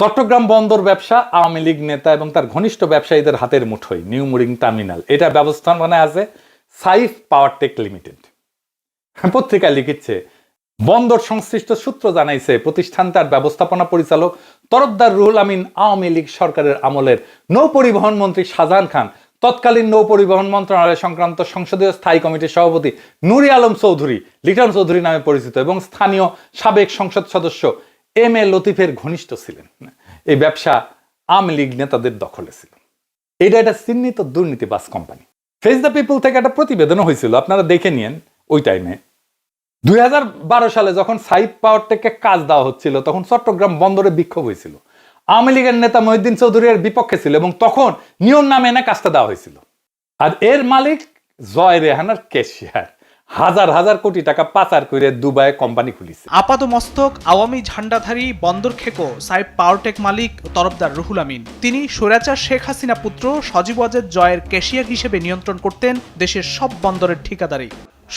চট্টগ্রাম বন্দর ব্যবসা, আওয়ামী লীগ নেতা এবং তার ঘনিষ্ঠ ব্যবসায়ীদের হাতের মুঠোয় নিউ মুরিং টার্মিনাল। এটা ব্যবস্থাপনায় আছে সাইফ পাওয়ার টেক লিমিটেড পত্রিকায় লিখিচ্ছে বন্দর সংশ্লিষ্ট সূত্র জানাইছে, প্রতিষ্ঠান তার ব্যবস্থাপনা পরিচালক তরফদার রুহুল আমিন আওয়ামী লীগ সরকারের আমলের নৌ পরিবহন মন্ত্রী শাহজাহান খান, তৎকালীন নৌ পরিবহন মন্ত্রণালয় সংক্রান্ত সংসদীয় স্থায়ী কমিটির সভাপতি নুরি আলম চৌধুরী, লিটন চৌধুরী নামে পরিচিত এবং স্থানীয় সাবেক সংসদ সদস্য এম এ লতিফের ঘনিষ্ঠ ছিলেন। এই ব্যবসা আওয়ামী লীগ নেতাদের দখলে ছিল। এটা একটা চিহ্নিত দুর্নীতিবাস কোম্পানি। ফেস দ্য পিপল থেকে একটা প্রতিবেদনও হয়েছিল, আপনারা দেখে নিয়েন ওই টাইমে দুই হাজার বারো সালে যখন সাইড পাওয়ার থেকে কাজ দেওয়া হচ্ছিল, তখন চট্টগ্রাম বন্দরে বিক্ষোভ হয়েছিল। আওয়ামী লীগের নেতা মহিউদ্দিন চৌধুরীর বিপক্ষে ছিল এবং তখন নিয়ম নামে এনে কাজটা দেওয়া হয়েছিল। আর এর মালিক জয় রেহানার কেশিয়ার হাজার হাজার কোটি টাকা পাচার করে দুবাই কোম্পানি খুলিছে। আপাত মস্তক আওয়ামী ঝান্ডাধারী বন্দর খেকো সাইব পাওয়ারটেক মালিক তরফদার রুহুল আমিন। তিনি স্বৈরাচার শেখ হাসিনা পুত্র সজীব ওয়াজেদ জয়ের ক্যাশিয়ার হিসেবে নিয়ন্ত্রণ করতেন দেশের সব বন্দরের ঠিকাদারি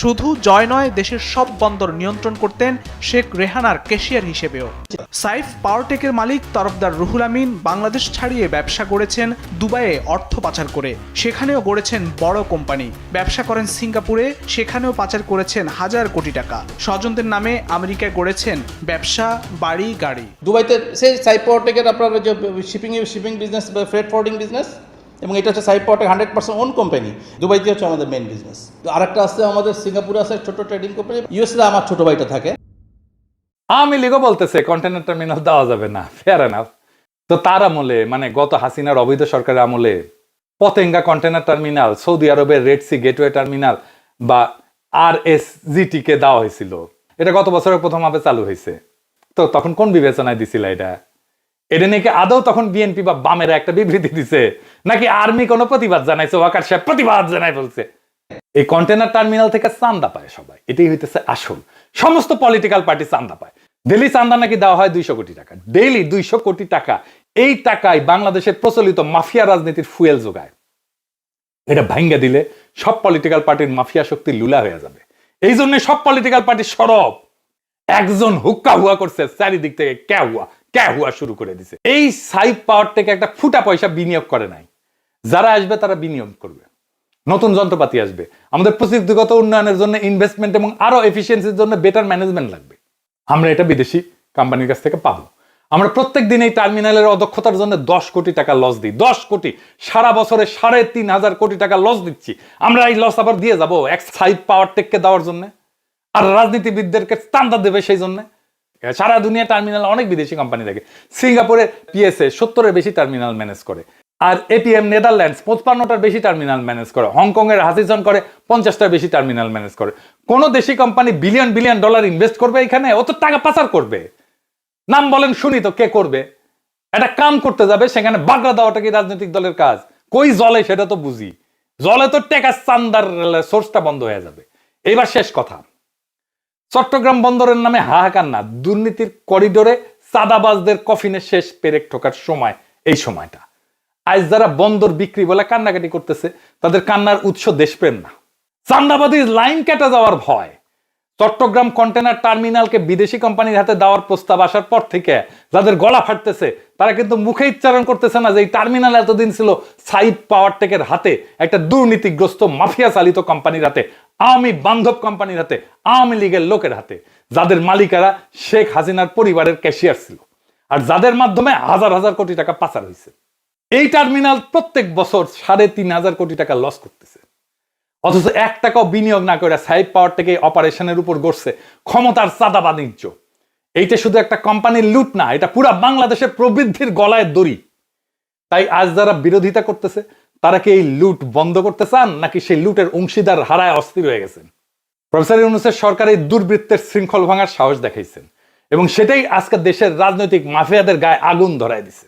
শুধু জয় নয়, দেশের সব বন্দর নিয়ন্ত্রণ করতেন শেখ রেহানার ক্যাশিয়ার হিসেবেও। সাইফ পাওয়ারটেকের মালিক তরফদার রুহুল আমিন বাংলাদেশ ছাড়িয়ে ব্যবসা গড়েছেন দুবাইয়ে অর্থ পাচার করে। সেখানেও গড়েছেন বড় কোম্পানি। ব্যবসা করেন সিঙ্গাপুরে, সেখানেও পাচার করেছেন হাজার কোটি টাকা। স্বজনদের নামে আমেরিকায় গড়েছেন ব্যবসা, বাড়ি, গাড়ি। দুবাইতে সেই সাইফ পাওয়ারটেকের আপনার যে শিপিং শিপিং বিজনেস বা ফ্রেড ফরওয়ার্ডিং বিজনেস এবং এটা হচ্ছে Saif Powertec hundred percent own company দুবাইতে হচ্ছে আমাদের মেন বিজনেস আরেকটা আছে আমাদের সিঙ্গাপুরে আছে ছোট ট্রেডিং কোম্পানি ইউএসএ আমার ছোট ভাইটা থাকে। আওয়ামী লীগও বলতেছে কন্টেনার টার্মিনাল দেওয়া যাবে না। ফেয়ার এনাফ তো তার আমলে মানে গত হাসিনার অবৈধ সরকারের আমলে, পতেঙ্গা কন্টেনার টার্মিনাল সৌদি আরবের রেড সি গেটওয়ে টার্মিনাল বা আর এস জিটিকে দেওয়া হয়েছিল। এটা গত বছরের প্রথম ভাবে চালু হয়েছে। তো তখন কোন বিবেচনায় দিছিল এটা? এটা নাকি আদৌ তখন বিএনপি বা বামেরা একটা বিবৃতি দিছে? নাকি আর্মি কোনো প্রতিবাদ জানাইছে? ওয়াকার সাহেব প্রতিবাদ জানাই বলছে। এই কন্টেনার টার্মিনাল থেকে চান্দা পায় সবাই। এটাই হইতেছে আসল। সমস্ত পলিটিক্যাল পার্টি চান্দা পায়। ডেলি চান্দা নাকি দেওয়া হয় দুইশো কোটি টাকা। ডেইলি দুইশো কোটি টাকা। এই টাকায় বাংলাদেশের প্রচলিত মাফিয়া রাজনীতির ফুয়েল যোগায়। এটা ভাঙ্গা দিলে সব পলিটিক্যাল পার্টির মাফিয়া শক্তি লুলা হয়ে যাবে। এই জন্য সব পলিটিক্যাল পার্টি সরব। একজন হুক্কা হুয়া করছে, চারিদিক থেকে ক্যা হুয়া। ক্যা শুরু করে দিছে। এই সাইড পাওয়ার থেকে একটা ফুটা পয়সা বিনিয়োগ করে নাই। যারা আসবে, তারা বিনিয়োগ করবে। নতুন যন্ত্রপাতি আসবে। আমাদের প্রযুক্তিগত উন্নয়নের জন্য ইনভেস্টমেন্ট এবং আরও এফিসিয়েন্সির জন্য বেটার ম্যানেজমেন্ট লাগবে। আমরা এটা বিদেশি কোম্পানির কাছ থেকে পাবো। আমরা প্রত্যেক দিন এই টার্মিনালের অদক্ষতার জন্য দশ কোটি টাকা লস দিই। দশ কোটি। সারা বছরে সাড়ে তিন হাজার কোটি টাকা লস দিচ্ছি। আমরা এই লস আবার দিয়ে যাব এক সাইড পাওয়ার টেককে দেওয়ার জন্য। আর রাজনীতিবিদদেরকে স্থানটা দেবে সেই জন্য। সারা দুনিয়া টার্মিনাল অনেক বিদেশি কোম্পানি থাকে। সিঙ্গাপুরে পিএসএ সত্তরের বেশি টার্মিনাল ম্যানেজ করে। আর এপিএম নেদারল্যান্ডস পঁচপান্নটার বেশি টার্মিনাল ম্যানেজ করে। হংকং এর হাসিজন করে, পঞ্চাশটার বেশি টার্মিনাল ম্যানেজ করে। কোন দেশি company billion billion dollar invest করবে এখানে? ও তো টাকা পাচার করবে। নাম বলেন শুনি তো, কে করবে? একটা কাম করতে যাবে, সেখানে বাগড়া দেওয়াটা কি রাজনৈতিক দলের কাজ? কই জলে, সেটা তো বুঝি। জলে তো টেকা চান্দার সোর্সটা বন্ধ হয়ে যাবে। এইবার শেষ কথা। চট্টগ্রাম বন্দরের নামে হাহাকার না। দুর্নীতির করিডোরে চাঁদাবাজদের কফিনে শেষ পেরেক ঠোকার সময়, এই সময়টা। আজ যারা বন্দর বিক্রি বলে কান্নাকাটি করতেছে, তাদের কান্নার উৎস দেশপ্রেম না। চান্দাবাদীর লাইন কেটে যাওয়ার ভয়। চট্টগ্রাম কন্টেনার টার্মিনালকে বিদেশি কোম্পানির হাতে দেওয়ার প্রস্তাব আসার পর থেকে যাদের গলা ফাটতেছে, তারা কিন্তু মুখে উচ্চারণ করতেছে না যে এই টার্মিনাল এতদিন ছিল সাইড পাওয়ার টেকের হাতে একটা দুর্নীতিগ্রস্ত মাফিয়া চালিত কোম্পানির হাতে। আওয়ামী বান্ধব কোম্পানির হাতে, আওয়ামী লীগের লোকের হাতে, যাদের মালিকারা শেখ হাসিনার পরিবারের ক্যাশিয়ার ছিল আর যাদের মাধ্যমে হাজার হাজার কোটি টাকা পাচার হয়েছে। এই টার্মিনাল প্রত্যেক বছর সাড়ে তিন হাজার কোটি টাকা লস করতেছে। অথচ এক টাকাও বিনিয়োগ না করে সাইড পাওয়ার থেকে অপারেশনের উপর গড়ছে ক্ষমতার চাঁদা বাণিজ্য এইটা শুধু একটা কোম্পানির লুট না, এটা পুরা বাংলাদেশের প্রবৃদ্ধির গলায় দড়ি। তাই আজ যারা বিরোধিতা করতেছে তারা কি এই লুট বন্ধ করতে চান, নাকি সেই লুটের অংশীদার হারায় অস্থির হয়ে গেছেন? প্রফেসর ইউনুসের সরকার এই দুর্বৃত্তের শৃঙ্খল ভাঙার সাহস দেখাইছেন এবং সেটাই আজকে দেশের রাজনৈতিক মাফিয়াদের গায়ে আগুন ধরায় দিছে।